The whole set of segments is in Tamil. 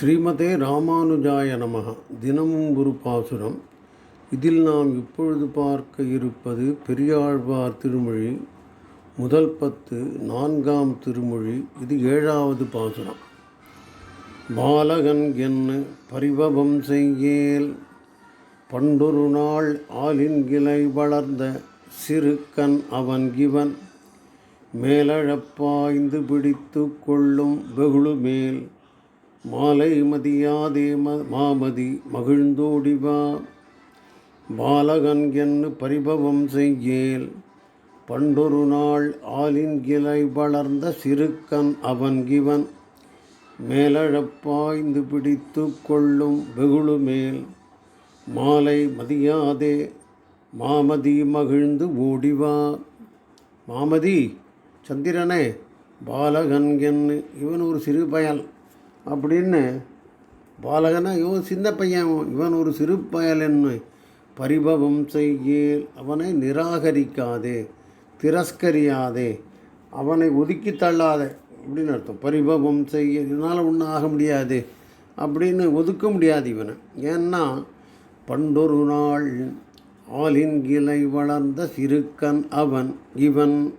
ஸ்ரீமதே ராமானுஜாய நமக. தினமும் ஒரு பாசுரம். இதில் நாம் இப்பொழுது பார்க்க இருப்பது பெரியாழ்வார் திருமொழி முதல் பத்து நான்காம் திருமொழி இது ஏழாவது பாசுரம். பாலகன் என்ன பரிபவம் செய்யேல்? பண்டொரு நாள் ஆலின் கிளை வளர்ந்த சிறுக்கன் அவன் இவன். மேலழப்பாய்ந்து பிடித்து கொள்ளும் வெகுளு மேல் மாலை மதியாதே ம மாமதி மகிழ்ந்தோடிவா பாலகன் என்று பரிபவம் செய்யேல். பண்டொரு நாள் ஆலின் கிளை வளர்ந்த சிறுக்கன் அவன் இவன். மேலழப்பாய்ந்து பிடித்து கொள்ளும் வெகுளு மேல். மாலை மதியாதே மாமதி மகிழ்ந்து ஓடிவா மாமதி சந்திரனே பாலகன் என்று இவன் ஒரு சிறு பயல். அப்படின்னு பாலகனா இவன் சின்ன பையன் இவன் ஒரு சிறு பயலன்னு பரிபவம் செய்யேல் அவனை நிராகரிக்காதே திரஸ்கரியாதே அவனை ஒதுக்கி தள்ளாதே அப்படின்னு அர்த்தம். பரிபவம் செய்ய இதனால் ஒன்றும் ஆக முடியாது அப்படின்னு ஒதுக்க முடியாது இவனை. ஏன்னா பண்டொரு நாள் ஆளின் கிளை வளர்ந்த சிறுக்கன் அவன் இவன்.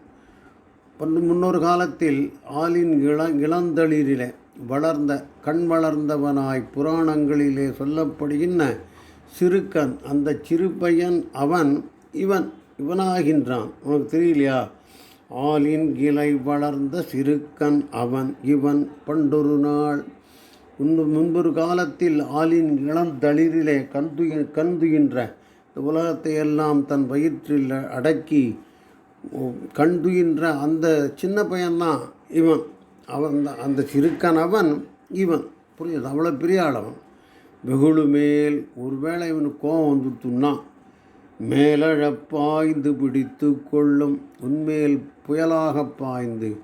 முன்னொரு காலத்தில் ஆளின் இள இளந்தளிரிலே வளர்ந்த கண் வளர்ந்தவனாய் புராணங்களிலே சொல்லப்படுகின்ற சிறுக்கன் அந்த சிறுபையன் அவன் இவன் இவனாகின்றான். உனக்கு தெரியலையா? ஆலின் கிளை வளர்ந்த சிறுக்கன் அவன் இவன் பண்டொரு நாள். முன்பு முன்பொரு காலத்தில் ஆளின் இளந்தளிரிலே கந்து கந்துகின்ற இந்த உலகத்தை எல்லாம் தன் வயிற்றில் அடக்கி கண்டுகின்ற அந்த சின்ன பையன்தான் இவன். அவன் அந்த சிறுக்கன் அவன் இவன். புரியுது? அவ்வளோ பெரிய ஆளவன். வெகுளு மேல் ஒருவேளை இவனுக்கு கோபம் வந்துட்டுன்னா மேலழ பாய்ந்து பிடித்து கொள்ளும். உன்மேல் புயலாக பாய்ந்து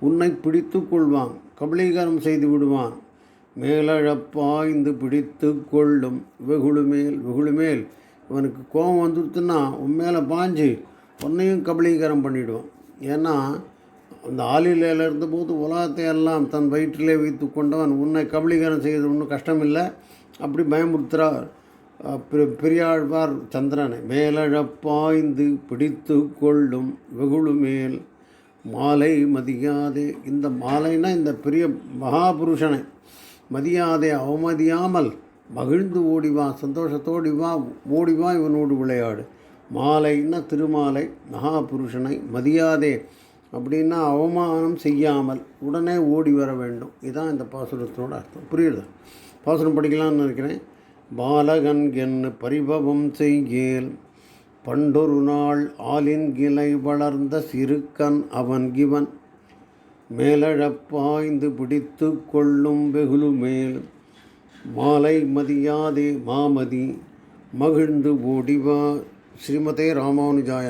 உன்னை பிடித்து கொள்வான். கபலீகரம் செய்து விடுவான். மேலழ பாய்ந்து பிடித்து கொள்ளும். வெகுளு மேல் வெகுளு மேல் இவனுக்கு கோபம் வந்துடுத்துன்னா உன் மேலே பாஞ்சு உன்னையும் கபலீகரம் பண்ணிவிடுவான் ஏன்னா அந்த ஆளிலையில் இருந்தபோது உலகத்தை எல்லாம் தன் வயிற்றிலே வைத்து கொண்டவன் உன்னை கபலீகரம் செய்வது ஒன்றும் கஷ்டமில்லை. அப்படி பயமுறுத்துகிறார் பெரியாழ்வார் சந்திரனை. மேலழப்பாய்ந்து பிடித்து கொள்ளும் வெகுழு மேல் மாலை மதியாதே. இந்த மாலைனா இந்த பெரிய மகாபுருஷனை. மதியாதே அவமதியாமல் மகிழ்ந்து ஓடிவா சந்தோஷத்தோடி வா ஓடிவா இவனோடு விளையாடு. மாலைன்னா திருமாலை மகாபுருஷனை. மதியாதே அப்படின்னா அவமானம் செய்யாமல் உடனே ஓடி வர வேண்டும். இதுதான் இந்த பாசுரத்தோட அர்த்தம். புரியுதா? பாசுரம் படிக்கலாம்னு நினைக்கிறேன். பாலகன் என்ன பரிபவம் செய்யேல். பண்டொரு நாள் ஆலின் கிளை வளர்ந்த சிறுக்கன் அவன் கிவன் மேலழப்பாய்ந்து பிடித்து கொள்ளும் வெகுலு மேல் மாலை மதியாதே மாமதி. மகிழ்ந்து ஓடிவா. ஸ்ரீமதே ராமானுஜாய